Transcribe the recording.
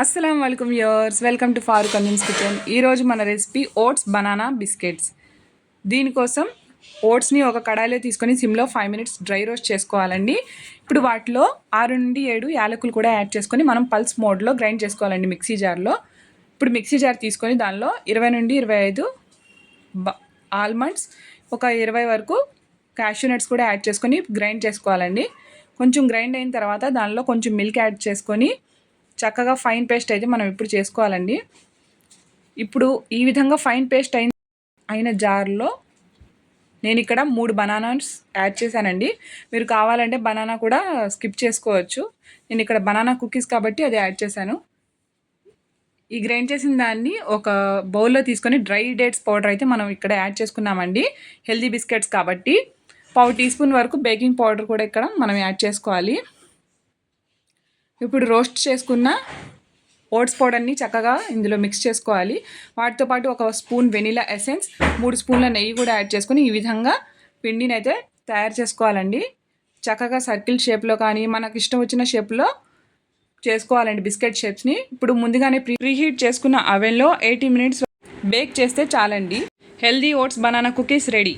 అస్సలం welcome yours welcome to Farooq Anjan's kitchen. ఈరోజు మన రెసిపీ ఓట్స్ బనానా బిస్కెట్స్. దీనికోసం ఓట్స్ని ఒక కడాయిలో తీసుకొని సిమ్లో ఫైవ్ మినిట్స్ డ్రై రోస్ట్ చేసుకోవాలండి. ఇప్పుడు వాటిలో ఆరు నుండి ఏడు యాలకులు కూడా యాడ్ చేసుకొని మనం పల్స్ మోడ్లో గ్రైండ్ చేసుకోవాలండి మిక్సీ జార్లో. ఇప్పుడు మిక్సీ జార్ తీసుకొని దానిలో ఇరవై నుండి ఇరవై ఐదు బ ఆల్మండ్స్ ఒక ఇరవై వరకు క్యాష్యూనట్స్ కూడా యాడ్ చేసుకొని గ్రైండ్ చేసుకోవాలండి. కొంచెం గ్రైండ్ అయిన తర్వాత దానిలో కొంచెం మిల్క్ యాడ్ చేసుకొని చక్కగా ఫైన్ పేస్ట్ అయితే మనం ఇప్పుడు చేసుకోవాలండి. ఇప్పుడు ఈ విధంగా ఫైన్ పేస్ట్ అయిన అయిన జార్లో నేను ఇక్కడ మూడు బనానాస్ యాడ్ చేశానండి. మీరు కావాలంటే బనానా కూడా స్కిప్ చేసుకోవచ్చు. నేను ఇక్కడ బనానా కుకీస్ కాబట్టి అది యాడ్ చేశాను. ఈ గ్రైండ్ చేసిన దాన్ని ఒక బౌల్లో తీసుకొని డ్రై డేట్స్ పౌడర్ అయితే మనం ఇక్కడ యాడ్ చేసుకున్నామండి. హెల్దీ బిస్కెట్స్ కాబట్టి పావు టీ స్పూన్ వరకు బేకింగ్ పౌడర్ కూడా ఇక్కడ మనం యాడ్ చేసుకోవాలి. ఇప్పుడు రోస్ట్ చేసుకున్న ఓట్స్ పౌడర్ని చక్కగా ఇందులో మిక్స్ చేసుకోవాలి. వాటితో పాటు ఒక స్పూన్ వెనిలా ఎసెన్స్ మూడు స్పూన్ల నెయ్యి కూడా యాడ్ చేసుకుని ఈ విధంగా పిండిని అయితే తయారు చేసుకోవాలండి. చక్కగా సర్కిల్ షేప్లో కానీ మనకు ఇష్టం వచ్చిన షేప్లో చేసుకోవాలండి బిస్కెట్ షేప్స్ని. ఇప్పుడు ముందుగానే ప్రీ ప్రీహీట్ చేసుకున్న అవెన్లో ఎయిటీ మినిట్స్ బేక్ చేస్తే చాలండి. Healthy oats banana cookies ready.